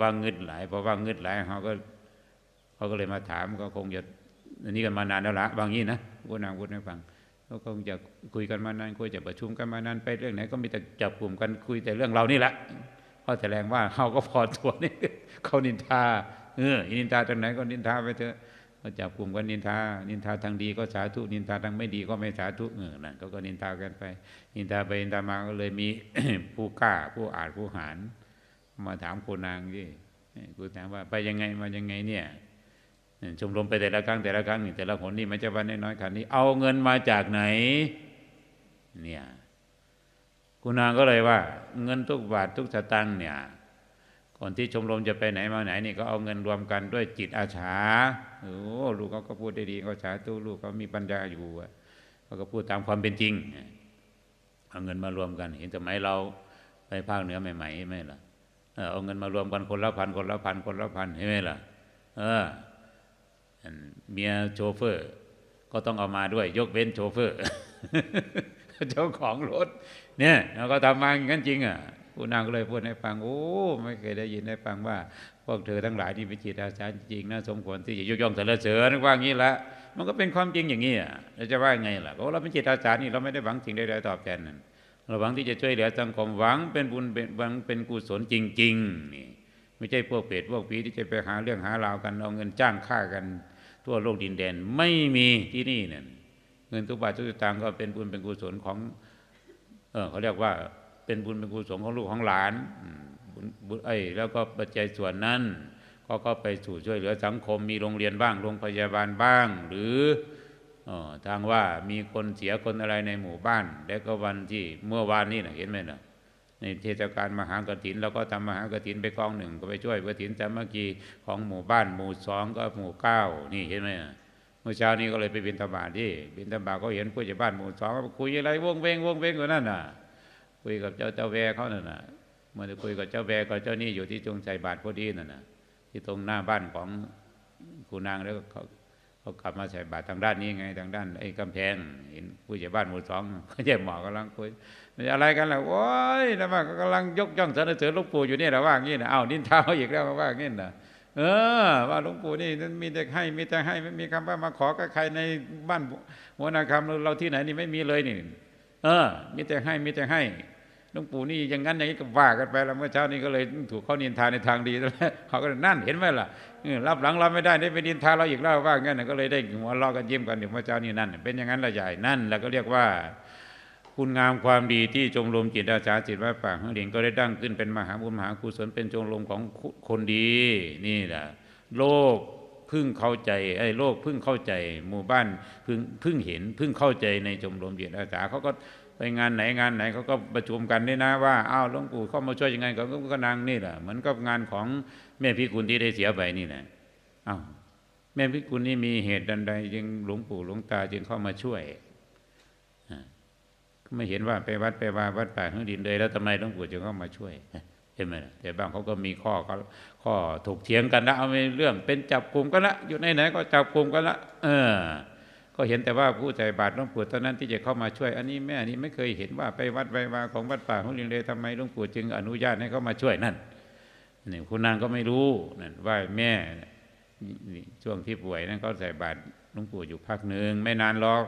ว่างึดหลายเพราะว่างึดหลายเขาก็เขาก็เลยมาถามก็คงจะอันนี้กันมานานแล้วละบางนี้นะกูดนางพูดให้ฟังก็คงจะคุยกันมานานคุยจะประชุมกันมานานไปเรื่องไหนก็มีแต่จับกลุ่มกันคุยแต่เรื่องเรานี่แหละเพราะแสดงว่าเขาก็พอตัวนี่เขานินทาเออนินทาตรงไหนก็นินทาไปเถอะก็จับกลุ่มกันนินทา นินทาทางดีก็สาธุ นินทาทางไม่ดีก็ไม่สาธุเออนั่นเขาก็นินทากันไป นินทาไปนินทามาก็เลยมีผู้กล้าผู้อาจผู้หาร มาถามคนางที่ครูถามว่าไปยังไงมายังไงเนี่ยชมรมไปแต่ละครั้งแต่ละครั้งนี่แต่ละผลนี่มันจะวันน้อยๆขันนี้ เอาเงินมาจากไหน เนี่ยคุณนางก็เลยว่า เงินทุกบาททุกสตางค์เนี่ย ก่อนที่ชมรมจะไปไหนมาไหนนี่ก็เอาเงินรวมกันด้วยจิตอาสาโอ้ลูกเขาก็พูดได้ดีเขาสาธุลูกเขามีปัญญาอยู่เขาก็พูดตามความเป็นจริงเอาเงินมารวมกัน เห็นสมัยเราไปภาคเหนือใหม่ๆไหมล่ะ เอาเงินมารวมกันคนละพันคนละพันคนละพันเห็นไหมล่ะ เออเมียโชเฟอร์ ก็ต้องเอามาด้วย ยกเว้นโชเฟอร์ เจ้าของรถ เนี่ยเราก็ทำมาอย่างนั้นจริงอะผู้นางก็เลยพูดให้ฟังโอ้ไม่เคยได้ยินได้ฟังว่า พวกเธอทั้งหลายนี่เป็นจิตอาสาจริงนะสมควรที่จะยกย่องสรรเสริญว่างี้ละมันก็เป็นความจริงอย่างนี้อะเราจะว่าไงล่ะเพราะเราเป็นจิตอาสานี่เราไม่ได้หวังสิ่งใดๆตอบแทนนั่น เราหวังที่จะช่วยเหลือสังคมหวังเป็นบุญเป็นหวังเป็นกุศลจริงๆนี่ไม่ใช่พวกเปรตพวกผีที่จะไปหาเรื่องหาราวกันเอาเงินจ้างฆ่ากัน ทั่วโลกดินแดนไม่มีที่นี่เนี่ยเงินทุกบาททุกสตางค์ก็เป็นบุญเป็นกุศลของเออเขาเรียกว่าเป็นบุญเป็นกุศลของลูกของหลานบุญไอ้แล้วก็ปัจจัยส่วนนั้น ก็ก็ไปสู่ช่วยเหลือสังคมมีโรงเรียนบ้างโรงพยาบาลบ้าง หรือ ทางว่ามีคนเสียคนอะไรในหมู่บ้าน แล้วก็วันที่เมื่อวานนี้นะเห็นไหมนะในเทศกาลมหากรถินเราก็ทำมหากรถินไปกองหนึ่งก็ไปช่วยกรถินสามัคคีของหมู่บ้านหมู่สองก็หมู่เก้านี่เห็นไหมเมื่อเช้านี้ก็เลยไปบินธบาตที่บินธบาตก็เห็นผู้ใหญ่บ้านหมู่สองคุยอะไรวงเวงวงเวงกว่นั่นน่ะ คุยกับเจ้าเจ้าแวเขานั่นน่ะเมื่อคุยกับเจ้าแวกับเจ้านี่อยู่ที่จงใจบาทพอดีนั่นน่ะ ที่ตรงหน้าบ้านของคุณนางแล้วเขา เขากลับมาใส่บาตรทางด้านนี้ไง ทางด้านไอ้กำแพงเห็นผู้ใหญ่บ้านหมู่สองเขาเจ็บหมอกำลังคุยอะไรกันล่ะโอ้ยนะว่ากำลังยกย่องสรรเสริญหลวงปู่อยู่นี่นะว่างี้นะอ้าวนินทาเขาอีกแล้วว่างี้นะเออ ว่าหลวงปู่นี่นั้นมีแต่ให้มีแต่ให้ไม่มีคำว่ามาขอกับใครในบ้านหัวนาคำเราที่ไหนนี่ไม่มีเลยนี่ เออ มีแต่ให้มีแต่ให้ห ลวงปู่นี่อย่างนั้นอย่างนี้ก็ว่ากันไปแล้วเมื่อเช้านี้ก็เลยถูกเขานินทาในทางดีแล้วเขาก็นั่นเห็นไหมล่ะรับหลังเราไม่ได้ได้ไปนินทาเราอีกแล้วว่างั้นก็เลยได้หัวเราะกันยิ้มกันอยู่เมื่อเช้านี้นั่น เป็นอย่างนั้นละใหญ่นั่น แล้วก็เรียกว่าคุณงามความดีที่จงรมจิตอาสาจิตวัดป่าข้งเด่นก็ได้ตั้งขึ้นเป็นมหาบุญมหากุศลเป็นจงรมของคนดีนี่แหละโลกพึ่งเข้าใจไอ้โลกพึ่งเข้าใจ หมู่บ้านพึ่งพึ่งเห็นพึ่งเข้าใจในชมรมจิตอาสาเขาก็ ไปงานไหนงานไหนเขาก็ประชุมกันนี่นะว่าอ้าวหลวงปู่เข้ามาช่วยยังไงก็ก็นางนี่แหละเหมือนกับงานของแม่พิกุลที่ได้เสียไปนี่แหละอ้าวแม่พิกุลนี่มีเหตุดังใดจึงหลวงปู่หลวงตาจึงเข้ามาช่วยไม่เห็นว่าไปวัดไปว่าวัดป่าทั้งดินเลยแล้วทำไมหลวงปู่จึงเข้ามาช่วยเห็นไหมแต่บางเขาก็มีข้อข้อถกเถียงกันนะเอาไม่เรื่องเป็นจับกลุ่มกันละอยู่ในไหนก็จับกลุ่มกันละเออ ก็เห็นแต่ว่าผู้ใจบาตรหลวงปู่ตอนนั้นที่จะเข้ามาช่วย อันนี้แม่นี้ไม่เคยเห็นว่าไปวัดไปวาของวัดป่าของลินเลยทำไมหลวงปู่จึงอนุญาตให้เขามาช่วยนั่นนี่คุณนางก็ไม่รู้นั่นว่าแม่ช่วงที่ป่วยนั้นเขาใส่บาตรหลวงปู่อยู่พักหนึ่งไม่นานหรอก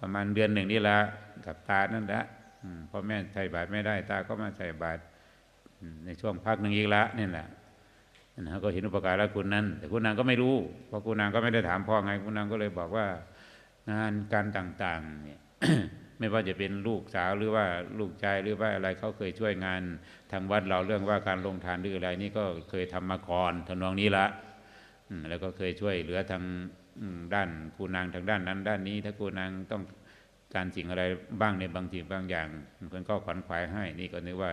ประมาณเดือนหนึ่งนี่ละกับตานั่นแหละพอแม่ใส่บาตรไม่ได้ตาก็มาใส่บาตรในช่วงพักหนึ่งอีกละนี่แหละนะก็เห็นอุปการะคุณนั้น แต่คุณนางก็ไม่รู้เพราะคุณนางก็ไม่ได้ถามพ่อไงคุณนางก็เลยบอกว่า งานการต่างๆเนี่ยไม่ว่าจะเป็นลูกสาวหรือว่าลูกชายหรือว่าอะไรเขาเคยช่วยงานทางวัดเราเรื่องว่าการลงทานหรืออะไรนี่ก็เคยทำมาก่อนทำนองนี้ละแล้วก็เคยช่วยเหลือทางด้านคุณนางทางด้านนั้น ด้านนี้ ถ้าคุณนางต้องการสิ่งอะไรบ้างในบางทีบางอย่างคนก็ขวัญขวายให้ นี่ก็นึกว่า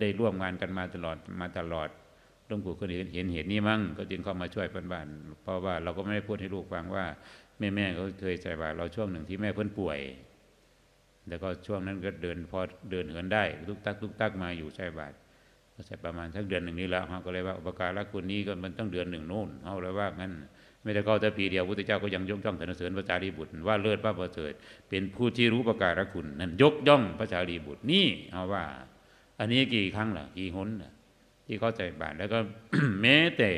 ได้ร่วมงานกันมาตลอดมาตลอดหลวงปู่คนเห็นเห็นเหตุนี้มั้งก็จึงเข้ามาช่วยบ้านเพราะว่าเราก็ไม่ได้พูดให้ลูกฟังว่า แม่แม่เขาเคยใส่บาตรเราช่วงหนึ่งที่แม่เพื่อนป่วย แล้วก็ช่วงนั้นก็เดินพอเดินเหินได้ทุกตักทุกตักมาอยู่ใส่บาตรก็ใส่ประมาณสักเดือนหนึ่งนี้แล้วเขาก็เลยว่าอุปการะคุณนี้ก็มันต้องเดือนหนึ่งโน่นเขาเลยว่างั้นไม่ได้เข้าแต่ปีเดียวพุทธเจ้าก็ยังยกย่องสรรเสริญพระจารีบุตรว่าเลิศพระประเสริฐเป็นผู้ที่รู้ประการะคุณนั่นยกย่องพระจารีบุตรนี่เอาว่า อันนี้กี่ครั้งล่ะกี่หนล่ะที่เขาใส่บาตรแล้วก็แม้แต่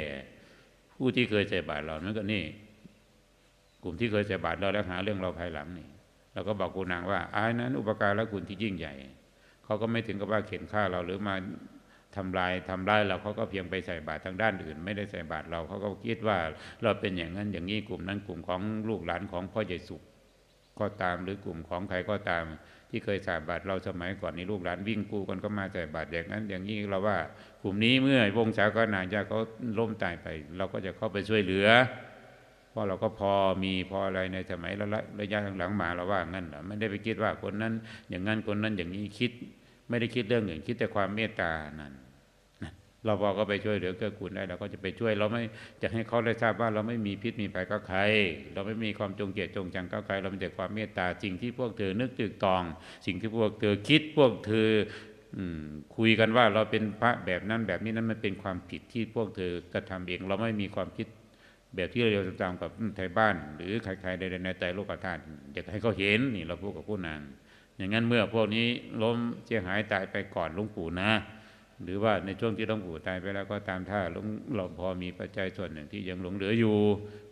ผู้ที่เคยใส่บาตรเรานั่นก็นี่ กลุ่มที่เคยใส่บาตรเราแล้วหาเรื่องเราภายหลังนี่เราก็บอกกูนางว่าอายนั้น อุปการและคุณที่ยิ่งใหญ่เขาก็ไม่ถึงกับว่าเข็นฆ่าเราหรือมาทำลายทำร้ายเราเขาก็เพียงไปใส่บาตรทางด้านอื่น ไม่ได้ใส่บาตรเราเขาก็คิดว่าเราเป็นอย่างนั้นอย่างนี้กลุ่มนั้นกลุ่มของลูกหลานของพ่อใหญ่สุขก็ตามหรือกลุ่มของใครก็ตาม ที่เคยใส่บาตรเราสมัยก่อนนี้ลูกหลานวิ่งกูกันก็มาใส่บาตรอย่างนั้น อย่างนี้เราว่ากลุ่มนี้เมื่อวงศาคณาญาเขาล้มตายไป เราก็จะเข้าไปช่วยเหลือ ราะเราก็พอมีพออะไรในสมัยระระยะหลังๆมาเราว่างั้นเหรอไม่ได้ไปคิดว่าคนนั้น อย่างนั้นคนนั้นอย่างนี้คิด ไม่ได้คิดเรื่องอื่นคิดแต่ความเมตตานั้นเราพอก็ไปช่วยเหลือเกื้อกูลได้เราก็จะไปช่วยเราไม่จะให้เขาได้ทราบว่าเราไม่มีพิษมีภัยกับใคร เราไม่มีความจงเกลียดจงจังกับใคร เรามีแต่ความเมตตาสิ่งที่พวกเธอนึกตึกตอง สิ่งที่พวกเธอคิดพวกเธออืคุยกันว่าเราเป็นพระแบบนั้นแบบนี้นั้นมันเป็นความผิดที่พวกเธอกระทำเอง เราไม่มีความคิด แบบที่เราจะตามกับไทยบ้าน หรือใครๆใดๆในใจโลกธาตุอยากให้เขาเห็นนี่เราพูดกับผู้นางอย่างนั้นเมื่อพวกนี้ล้มเสียหายตายไปก่อนหลวงปู่นะ หรือว่าในช่วงที่หลวงปู่ตายไปแล้วก็ตามท่าหลวงเราพอมีปัจจัยส่วนหนึ่งที่ยังหลงเหลืออยู่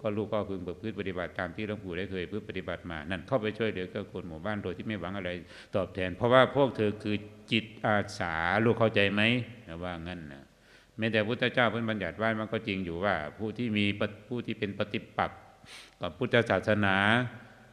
ก็ลูกก็พึงประพฤติปฏิบัติตามที่หลวงปู่ได้เคยพึ่งปฏิบัติมา นั่นเข้าไปช่วยเหลือเกื้อกูลหมู่บ้านโดยที่ไม่หวังอะไรตอบแทน เพราะว่าพวกเธอคือจิตอาสาลูกเข้าใจไหมว่างั้นนะ แม้แต่พุทธเจ้าเพิ่นบัญญัติไว้มันก็จริงอยู่ว่า ผู้ที่มีผู้ที่เป็นปฏิปักษ์กับพุทธศาสนา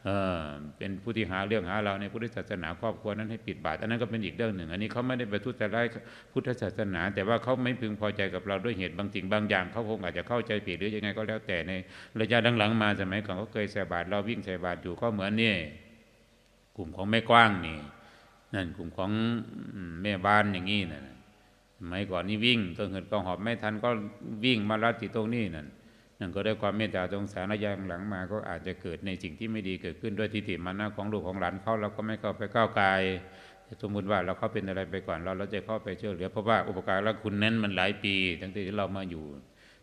เออเป็นผู้ที่หาเรื่องหาเราในพุทธศาสนาครอบครัวนั้นให้ปิดบาตรอันนั้นก็เป็นอีกเรื่องหนึ่ง อันนี้เขาไม่ได้ไปทุจริตพุทธศาสนา แต่ว่าเขาไม่พึงพอใจกับเราด้วยเหตุบางสิ่งบางอย่างเขาคงอาจจะเข้าใจผิดหรือยังไงก็แล้วแต่ในระยะหลังๆมาสมัยก่อนเขาเคยใส่บาตรเราวิ่งใส่บาตรอยู่ก็เหมือนนี่กลุ่มของแม่กว้างนี่นั่นกลุ่มของแม่บ้านอย่างนี้นะส มัยก่อนนี่วิ่งก็เหินก็หอบไม่ทันก็วิ่งมาลัดที่ตรงนี้นั่นนั่นก็ได้ความเมตตาสงสารระยะหลังมาก็อาจจะเกิดในสิ่งที่ไม่ดีเกิดขึ้นด้วยทิฏฐิมานะของลูกของหลานเขาเราก็ไม่เข้าไปก้าวไกลสมมติว่าเราเขาเป็นอะไรไปก่อนเราเราจะเข้าไปช่วยเหลือเพราะว่าอุปการะคุณนั้นมันหลายปีตั้งแต่ที่เรามาอยู่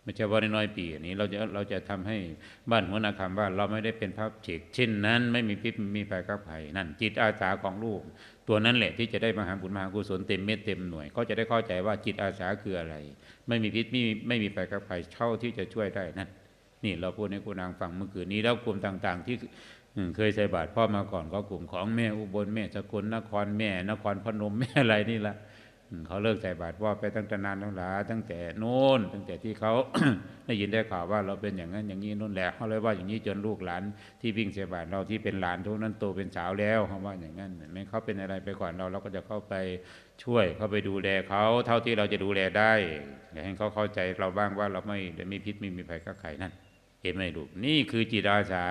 ไม่ใช่ว่าน้อยปีอันนี้เราจะเราจะทำให้บ้านหัวนาคำว่าเราไม่ได้เป็นพระเฉกเช่นนั้น ไม่มีพิษมีภัยกับภัยนั่นจิตอาสาของลูก ตัวนั้นแหละที่จะได้มหาบุญมหากุศลเต็มเม็ดเต็มหน่วยเขาจะได้เข้าใจว่าจิตอาสาคืออะไร ไม่มีพิษไม่มีไม่มีภัยกับภัยเท่าที่จะช่วยได้นั่นนี่เราพูดให้คุณนางฟังเมื่อคืนนี้แล้วกลุ่มต่าง ๆ ที่เคยใส่บาตรพ่อมาก่อนก็กลุ่มของแม่อุบลแม่สกลนครแม่ นครพนมแม่อะไรนี่ละ เขาเลิกใส่บาตรพ่อไปตั้งแต่นานแล้วล่ะตั้งแต่โน้นตั้งแต่ที่เขา ได้ยินได้ข่าวว่าเราเป็นอย่างนั้นอย่างนี้นู่นแหละเขาเลยว่าอย่างนี้จนลูกหลานที่วิ่งใส่บาตรเราที่เป็นหลานทุกนั้นโตเป็นสาวแล้วเขาว่าอย่างนั้นเห็นไหม่เขาเป็นอะไรไปก่อนเราเราก็จะเข้าไปช่วยเข้าไปดูแลเขาเท่าที่เราจะดูแลได้อยากให้เขาเข้าใจเราบ้างว่าเราไม่ได้มีพิษไม่มีภัยกับใครนั่นเห็นไหมลูกนี่คือจิตอาสา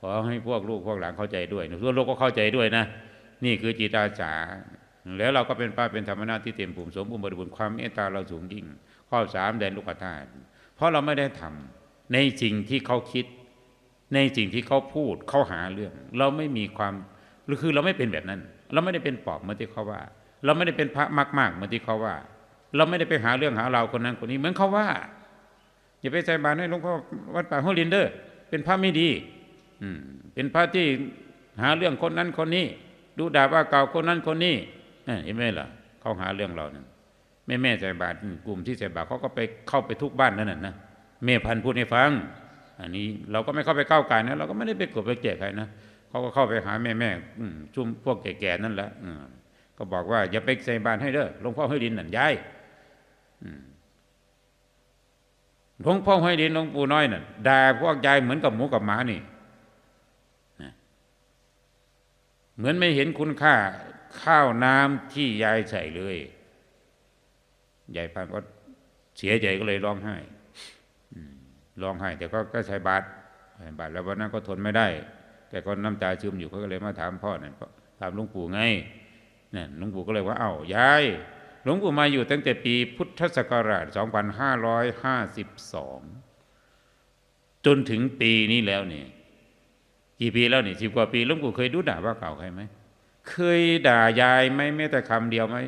ขอให้พวกลูกพวกหลานเข้าใจด้วยทั่วโลกก็เข้าใจด้วยนะ นี่คือจิตอาสา แล้วเราก็เป็นป้าเป็นธรรมนาที่เต็มภูมิสมบูรณ์บริบูรณ์ความเมตตาเราสูงยิ่ง ข้อสามแดนลูกธาตุเพราะเราไม่ได้ทำในสิ่งที่เขาคิด ในสิ่งที่เขาพูดเขาหาเรื่อง เราไม่มีความหรือคือเราไม่เป็นแบบนั้น เราไม่ได้เป็นปอบเหมือนที่เขาว่า เราไม่ได้เป็นพระมากๆเหมือนที่เขาว่า เราไม่ได้ไปหาเรื่องหาเราคนนั้นคนนี้เหมือนเขาว่า อย่าไปใส่บาตรให้หลวงพ่อวัดป่าห้วยลินเดอร์เป็นพระไม่ดี อืมเป็นพระที่หาเรื่องคนนั้นคนนี้ ดูด่าว่าเก่าคนนั้นคนนี้ เห็นไหมล่ะเขาหาเรื่องเราเนั่นแม่แม่ใส่บาตรกลุ่มที่ใส่บาตรเขาก็ไปเข้าไปทุกบ้านนั่นน่ะนะแม่พันธุ์พูดให้ฟัง อันนี้เราก็ไม่เข้าไปก้าวไก่นะเราก็ไม่ได้ไปกดไปแจกใครนะเขาก็เข้าไปหาแม่แม่ชุ่มพวกแก่ๆนั่นแหละอืก็บอกว่าอย่าไปใส่บาตรให้เด้อหลวงพ่อให้ดินนั่นย้ายหลวงพ่อให้ดินหลวงปู่น้อยน่ะด่าพวกยายเหมือนกับหมูกับหมานี่เหมือนไม่เห็นคุณค่า ข้าวน้ำที่ยายใส่เลยยายพันก็เสียใจก็เลยร้องไห้ร้องไห้ แต่ก็ก็ใส่บาตรใส่บาตรแล้ววันนั้นก็ทนไม่ได้ แต่ก็น้ำตาซึมอยู่เขาก็เลยมาถามพ่อเนี่ยถามหลวงปู่ไงเนี่ยหลวงปู่ก็เลยว่าเอ้ายายหลวงปู่มาอยู่ตั้งแต่ปีพุทธศักราช 2552 จนถึงปีนี้แล้วเนี่ยกี่ปีแล้วเนี่สิบกว่าปีหลวงปู่เคยดูด่าว่าเก่าใครไหม เคยด่ายายไหมแม้แต่คำเดียวไหม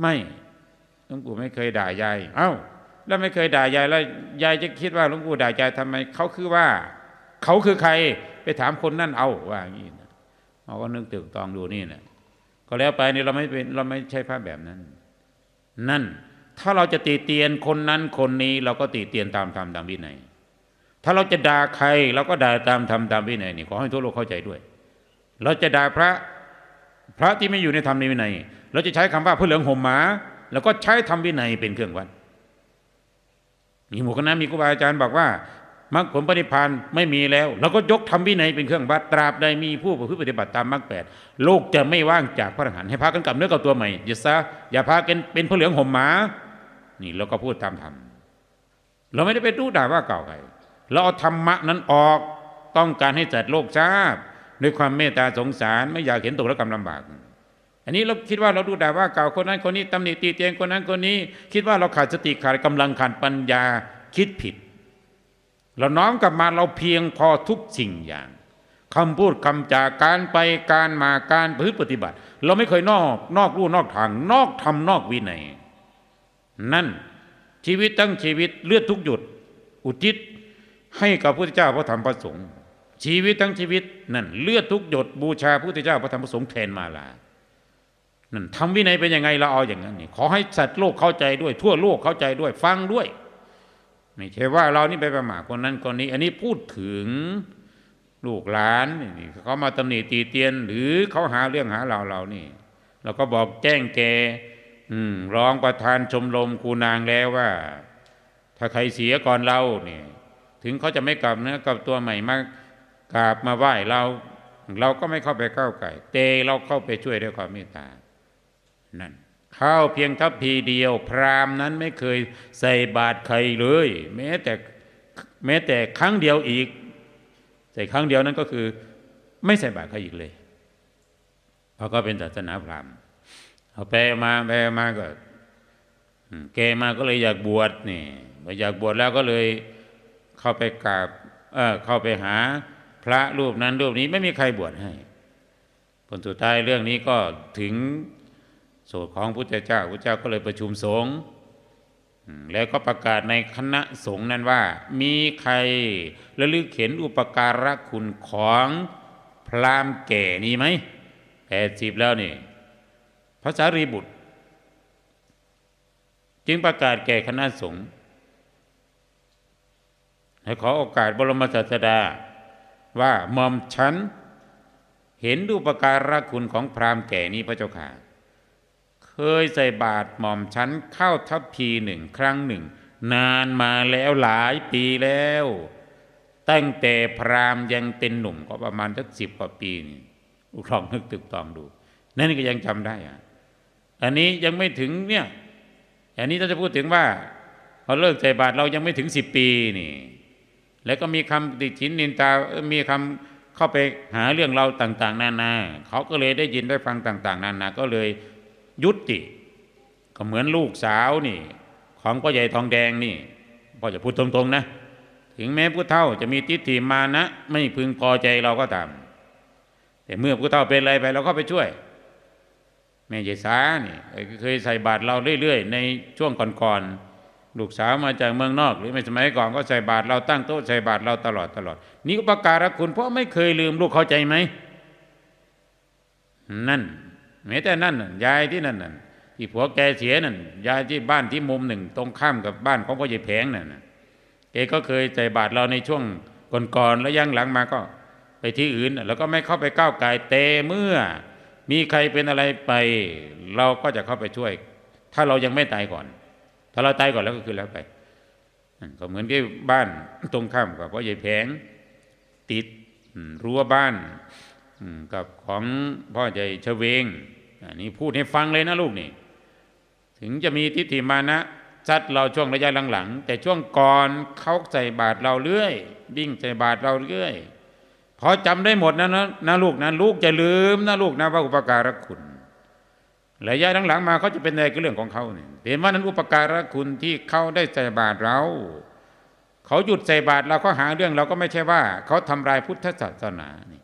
ไม่หลวงปู่ไม่เคยด่ายาย เอ้า แล้วไม่เคยด่ายายแล้วยายจะคิดว่าหลวงปู่ด่ายายทำไมเขาคือว่า เขาคือใครไปถามคนนั่นเอาว่าอย่างนี้นะเราก็นึกตึกตองดูนี่นะก็แล้วไปนี่เราไม่เป็นเราไม่ใช่ภาพแบบนั้น นั่น ถ้าเราจะตีเตียนคนนั้นคนนี้ เราก็ตีเตียนตามธรรมตามวินัยถ้าเราจะด่าใครเราก็ด่าตามธรรมตามวินัยนี่ขอให้ทั่วโลกเข้าใจด้วย เราจะด่าพระ พระที่ไม่อยู่ในธรรมในวินัย เราจะใช้คำว่าเพื่อเหลืองห่มหมา แล้วก็ใช้ธรรมวินัยเป็นเครื่องวัดมีหมู่คณะมีครูบาอาจารย์บอกว่ามรรคผลปฏิพานไม่มีแล้วเราก็ยกธรรมวินัยเป็นเครื่องวัดตราบใดมีผู้ประพฤติปฏิบัติตามมรรคแปดโลกจะไม่ว่างจากพระอรหันต์ให้พากันกลับเนื้อกับตัวใหม่อย่าซะอย่าพากันเป็นพระเหลืองห่มหมานี่เราก็พูดตามธรรมเราไม่ได้ไปดูด่าว่าเก่าใครเราเอาธรรมะนั้นออกต้องการให้จัดโลกทราบ ด้วยความเมตตาสงสารไม่อยากเห็นตกระกรรมลำบาก อันนี้เราคิดว่าเราดูด่าว่าเก่าคนนั้นคนนี้ตำหนิตีเตียงคนนั้นคนนี้ คิดว่าเราขาดสติขาดกำลังขาดปัญญาคิดผิด เราน้อมกลับมาเราเพียงพอทุกสิ่งอย่างคำพูดคำจากการไปการมาการพฤติปฏิบัติ เราไม่เคยนอกนอกลู่นอกทางนอกธรรมนอกวินัยนั่นชีวิตตั้งชีวิตเลือดทุกหยดอุทิศให้กับพระพุทธเจ้าพระธรรมพระสงฆ์ ชีวิตทั้งชีวิตนั่นเลือดทุกหยดบูชาพระพุทธเจ้าพระธรรมพระสงฆ์แทนมาลานั่นทำวินัยเป็นยังไงเราเอาอย่างนั้นนี่ขอให้สัตว์โลกเข้าใจด้วย ทั่วโลกเข้าใจด้วย ฟังด้วย ไม่ใช่ว่าเรานี่ไปประมาทคนนั้นคนนี้ อันนี้พูดถึงลูกหลานนี่เขามาตำหนิตีเตียน หรือเขาหาเรื่องหาเราเรานี่ เราก็บอกแจ้งแกอืร้องประธานชมรมครูนางแล้วว่า ถ้าใครเสียก่อนเราเนี่ยถึงเขาจะไม่กลับเนื้อกลับตัวใหม่มาก กราบมาไหว้เรา เราก็ไม่เข้าไปก้าวไก่เตเราเข้าไปช่วยด้วยความเมตตานั่นข้าวเพียงทัพพีเดียว พรามนั้นไม่เคยใส่บาตรใครเลย แม้แต่แม้แต่ครั้งเดียวอีก ใส่ครั้งเดียวนั้นก็คือ ไม่ใส่บาตรใครอีกเลยเพราะก็เป็นศาสนาพราหมณ์เอาแปลมาแปลมาก็อืมแกมาก็เลยอยากบวชนี่พออยากบวชแล้วก็เลยเข้าไปกราบเออเข้าไปหา พระรูปนั้นรูปนี้ไม่มีใครบวชให้ผลสุดท้ายเรื่องนี้ก็ถึงโสดของพุทธเจ้าพุทธเจ้าก็เลยประชุมสงฆ์แล้วก็ประกาศในคณะสงฆ์นั้นว่า มีใครระลึกเห็นอุปการะคุณของพราหมณ์แก่นี้ไหมแปดสิบแล้วนี่พระสารีบุตร จึงประกาศแก่คณะสงฆ์ให้ขอโอกาสบรมศาสดา ว่าหม่อมฉันเห็นดูปการะคุณของพราหมณ์แก่นี้พระเจ้าค่ะ เคยใส่บาตรหม่อมฉันเข้าทัพพีหนึ่งครั้งหนึ่ง นานมาแล้วหลายปีแล้ว ตั้งแต่พราหมณ์ยังเป็นหนุ่มก็ประมาณสักสิบกว่าปีนี่ลองนึกตึกตองดู นั่นก็ยังจำได้อะอันนี้ยังไม่ถึงเนี่ย อันนี้ถ้าจะพูดถึงว่าพอเลิกใส่บาตรเรายังไม่ถึงสิบปีนี่ แล้วก็มีคำติชินนินตามีคำเข้าไปหาเรื่องเราต่าง ๆ นานา เขาก็เลยได้ยินได้ฟังต่าง ๆ นานา ก็เลยยุติ ก็เหมือนลูกสาวนี่ ของพ่อใหญ่ทองแดงนี่พ่อจะพูดตรงๆนะ ถึงแม้ผู้เฒ่าจะมีทิฏฐิมานะ ไม่พึงพอใจเราก็ตาม แต่เมื่อผู้เฒ่าเป็นอะไรไปเราก็ไปช่วยแม่ยายสานี่เคยใส่บาตรเราเรื่อย ๆ ในช่วงก่อนๆ ลูกสาวมาจากเมืองนอก หรือไม่สมัยก่อนก็ใส่บาตรเราตั้งโต๊ะใส่บาตรเราตลอดตลอด นี่อุปการะคุณเพราะไม่เคยลืมลูกเข้าใจไหมนั่นแม้แต่นั่นน่ะยายที่นั่นน่ะที่ผัวแกเสียนั่นยายที่บ้านที่มุมหนึ่ง ตรงข้ามกับบ้านของพ่อใหญ่แผงนั่นแกก็เคยใส่บาตรเราในช่วงก่อนๆแล้วยังหลังมาก็ไปที่อื่น แล้วก็ไม่เข้าไปก้าวไก่เตเมื่อ มีใครเป็นอะไรไป เราก็จะเข้าไปช่วย ถ้าเรายังไม่ตายก่อน ถ้าเราตายก่อนแล้วก็คือแล้วไปก็เหมือนที่บ้านตรงข้ามกับพ่อใหญ่แผงติดรั้วบ้านกับของพ่อใหญ่ชเวงอันนี้พูดให้ฟังเลยนะลูกนี่ ถึงจะมีทิฏฐิมานะจัดเราช่วงระยะหลังๆแต่ช่วงก่อนเขาใส่บาตรเราเรื่อยวิ่งใส่บาตรเราเรื่อยพอจำได้หมดนะนะนะลูกนะลูกจะลืมนะลูกนะว่าอุปการะคุณระยะหลังๆมาเขาจะเป็นอะไรก็เรื่องของเขาเนี่ย เห็นว่านั้นอุปการะคุณที่เขาได้ใส่บาตรเรา เขาหยุดใส่บาตรเราก็หาเรื่องเราก็ไม่ใช่ว่า เขาทำลายพุทธศาสนานี่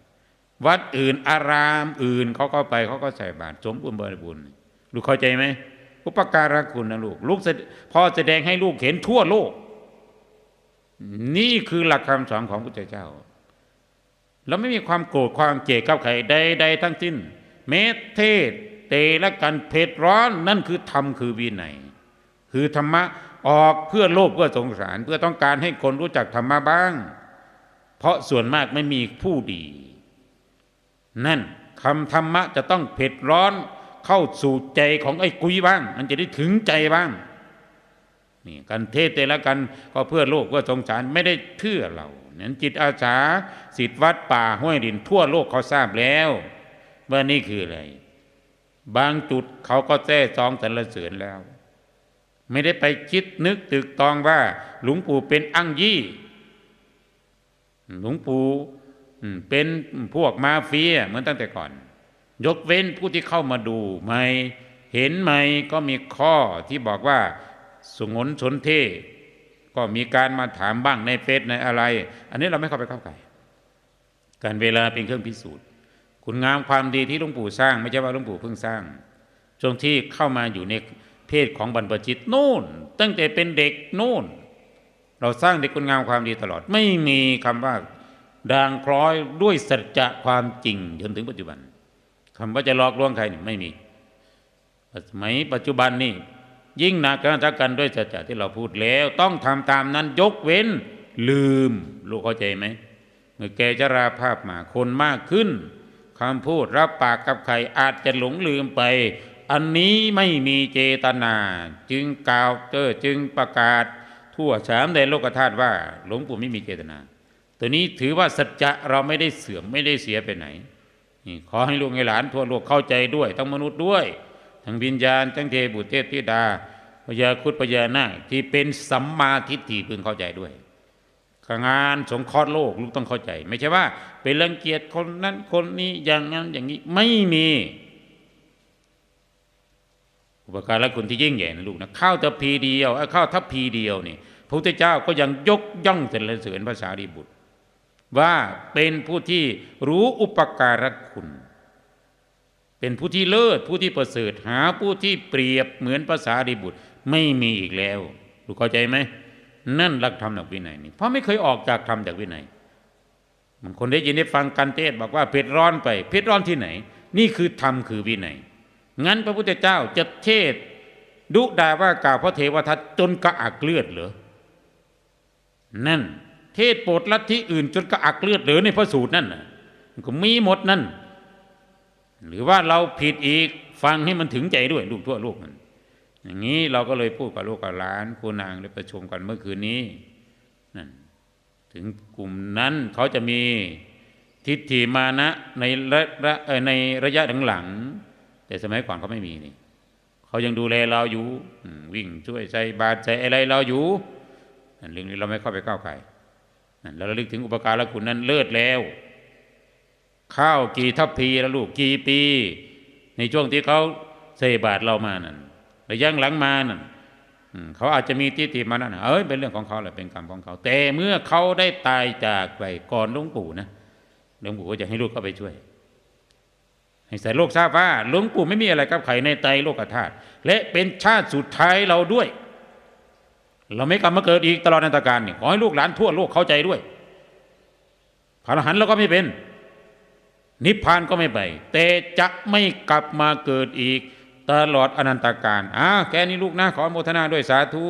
วัดอื่นอารามอื่นเขาก็ไปเขาก็ใส่บาตรสมบูรณ์บริบูรณ์ลูกเข้าใจไหมอุปการะคุณนะลูกลูกแสดพอแสดงให้ลูกเห็นทั่วโลก นี่คือหลักคำสอนของพระพุทธเจ้าเราไม่มีความโกรธความเกลียดกับใครใดๆทั้งสิ้น เมตเทศ เตและกันเผ็ดร้อนนั่นคือธรรมคือวินัยคือธรรมะออกเพื่อโลภเพื่อสงสาร เพื่อต้องการให้คนรู้จักธรรมะบ้าง เพราะส่วนมากไม่มีผู้ดี นั่นคำธรรมะจะต้องเผ็ดร้อนเข้าสู่ใจของไอ้กุยบ้าง มันจะได้ถึงใจบ้างนี่การเทศแต่ละกันก็เพื่อโลกเพื่อสงสารไม่ได้เพื่อเรานั้นจิตอาสาสิทธิวัดป่าห้วยดินทั่วโลกเขาทราบแล้ว ว่านี่คืออะไร บางจุดเขาก็แท้ซองสรรเสริญแล้ว ไม่ได้ไปคิดนึกตึกตองว่า หลวงปู่เป็นอั้งยี่ หลวงปู่เป็นพวกมาเฟียเหมือนตั้งแต่ก่อน ยกเว้นผู้ที่เข้ามาดูไหมเห็นไหมก็มีข้อที่บอกว่าสงนสนเทก็มีการมาถามบ้างในเฟซในอะไร อันนี้เราไม่เข้าไปเข้าไก่การเวลาเป็นเครื่องพิสูจน์ คุณงามความดีที่หลวงปู่สร้างไม่ใช่ว่าหลวงปู่เพิ่งสร้างช่วงที่เข้ามาอยู่ในเพศของบรรพชิตนู่น ตั้งแต่เป็นเด็กนู่น เราสร้างเด็กคุณงามความดีตลอด ไม่มีคำว่าด่างพร้อยด้วยสัจจะความจริงจนถึงปัจจุบันคำว่าจะหลอกลวงใครนี่ไม่มีสมัยปัจจุบันนี่ยิ่งหนักกันทักกันด้วยสัจจะที่เราพูดแล้ว ต้องทำตามนั้นยกเว้นลืม ลูกเข้าใจไหมเมื่อแกจะราภาพมาคนมากขึ้น คำพูดรับปากกับใครอาจจะหลงลืมไป อันนี้ไม่มีเจตนา จึงกล่าวเจอจึงประกาศ ทั่วสามแดนโลกธาตุว่าหลวงปู่ไม่มีเจตนา ตัวนี้ถือว่าสัจจะเราไม่ได้เสื่อมไม่ได้เสียไปไหนนี่ขอให้ลูกให้หลานทั่วโลกเข้าใจด้วย ทั้งมนุษย์ด้วย ทั้งวิญญาณทั้งเทพบุตรเทพธิดาพญาคุดพญานาคที่เป็นสัมมาทิฏฐิพึงเข้าใจด้วย งานสงเคราะห์โลกลูกต้องเข้าใจ ไม่ใช่ว่าไปรังเกียจคนนั้นคนนี้อย่างนั้นอย่างนี้ไม่มี อุปการะคุณที่ยิ่งใหญ่นะลูกนะข้าวทัพพีเดียวข้าวทัพพีเดียวนี่พระพุทธเจ้าก็ยังยกย่องสรรเสริญภาษารีบุตร ว่าเป็นผู้ที่รู้อุปการะคุณ เป็นผู้ที่เลิศผู้ที่ประเสริฐหาผู้ที่เปรียบเหมือนภาษารีบุตร ไม่มีอีกแล้ว ลูกเข้าใจไหม นั่นหลักธรรมหลักวินัยนี่เพราะไม่เคยออกจากธรรมจากวินัยบางคนได้ยินได้ฟังกันเทศบอกว่าเผ็ดร้อนไปเผ็ดร้อนที่ไหน นี่คือธรรมคือวินัยงั้นพระพุทธเจ้าจะเทศดุด่าว่ากล่าวพระเทวทัตจนกระอักเลือดเหรอนั่น เทศโปรดลัทธิอื่น จนกระอักเลือดเหลือในพระสูตรนั่นน่ะมันก็มีหมดนั่น หรือว่าเราผิดอีกฟังให้มันถึงใจด้วยลูกทั่วโลกมัน อย่างนี้เราก็เลยพูดกับลูกกับหลานครูนางเลยประชุมกันเมื่อคืนนี้นั่นถึงกลุ่มนั้นเขาจะมีทิฏฐิมานะในระระในระยะหลังๆแต่สมัยก่อนเขาไม่มีนี่เขายังดูแลเราอยู่วิ่งช่วยใส่บาตรใส่อะไรเราอยู่นั่นเรื่องนี้เราไม่เข้าไปก้าวไก่นั่นเราระลึกถึงอุปการะคุณนั้นเลิศแล้วข้าวกี่ทัพพีแล้วลูกกี่ปี ในช่วงที่เขาใส่บาตรเรามานั่น ระยะหลังมานั่นเขาอาจจะมีทิฏฐิมานั่นเอ้ยเป็นเรื่องของเขาแหละเป็นกรรมของเขา แต่เมื่อเขาได้ตายจากไปก่อนหลวงปู่นะหลวงปู่ก็จะให้ลูกเข้าไปช่วย ให้ใสายโลกทราบว่าหลวงปู่ไม่มีอะไรกับใครในไตโลกธาตุและเป็นชาติสุดท้ายเราด้วย เราไม่กลับมาเกิดอีกตลอดนาตการนี่ขอให้ลูกหลานทั่วโลกเข้าใจด้วยพระอรหันต์เราก็ไม่เป็น นิพพานก็ไม่ไปแต่จะไม่กลับมาเกิดอีก ตลอดอนันตการอ่าแค่นี้ลูกนะขอโมทนาด้วยสาธุ